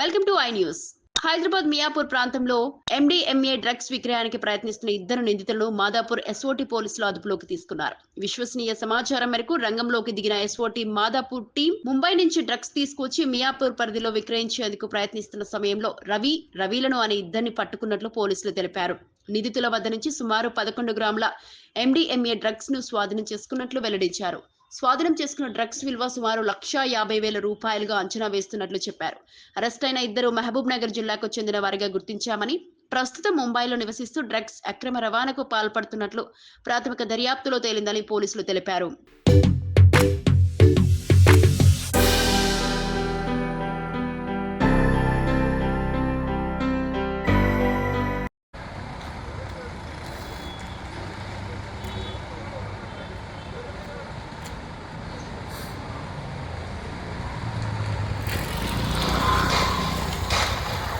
Welcome to I news. Hyderabad Miyapur ప్రాంతంలో MDMA drugs విక్రయానికి ప్రయత్నిస్తున్న ఇద్దరు నిందితులను మాదాపూర్ ఎస్ఓటి పోలీసులు అదుపులోకి తీసుకున్నారు. విశ్వసనీయ సమాచారం మేరకు రంగంలోకి దిగిన ఎస్ఓటీ మాదాపూర్ టీం ముంబై నుంచి డ్రగ్స్ తీసుకొచ్చి మియాపూర్ పరిధిలో విక్రయించేందుకు ప్రయత్నిస్తున్న సమయంలో రవి రవిలను అనే ఇద్దరిని పట్టుకున్నట్లు పోలీసులు తెలిపారు. నిందితుల వద్ద నుంచి సుమారు పదకొండు గ్రాముల ఎండిఎంఏ డ్రగ్స్ను స్వాధీనం చేసుకున్నట్లు వెల్లడించారు. స్వాధీనం చేసుకున్న డ్రగ్స్ విలువ సుమారు లక్షా యాభై వేల రూపాయలుగా అంచనా వేస్తున్నట్లు చెప్పారు. అరెస్ట్ అయిన ఇద్దరు మహబూబ్ నగర్ జిల్లాకు చెందిన వారిగా గుర్తించామని ప్రస్తుతం ముంబైలో నివసిస్తూ డ్రగ్స్ అక్రమ రవాణాకు పాల్పడుతున్నట్లు ప్రాథమిక దర్యాప్తులో తేలిందని పోలీసులు తెలిపారు.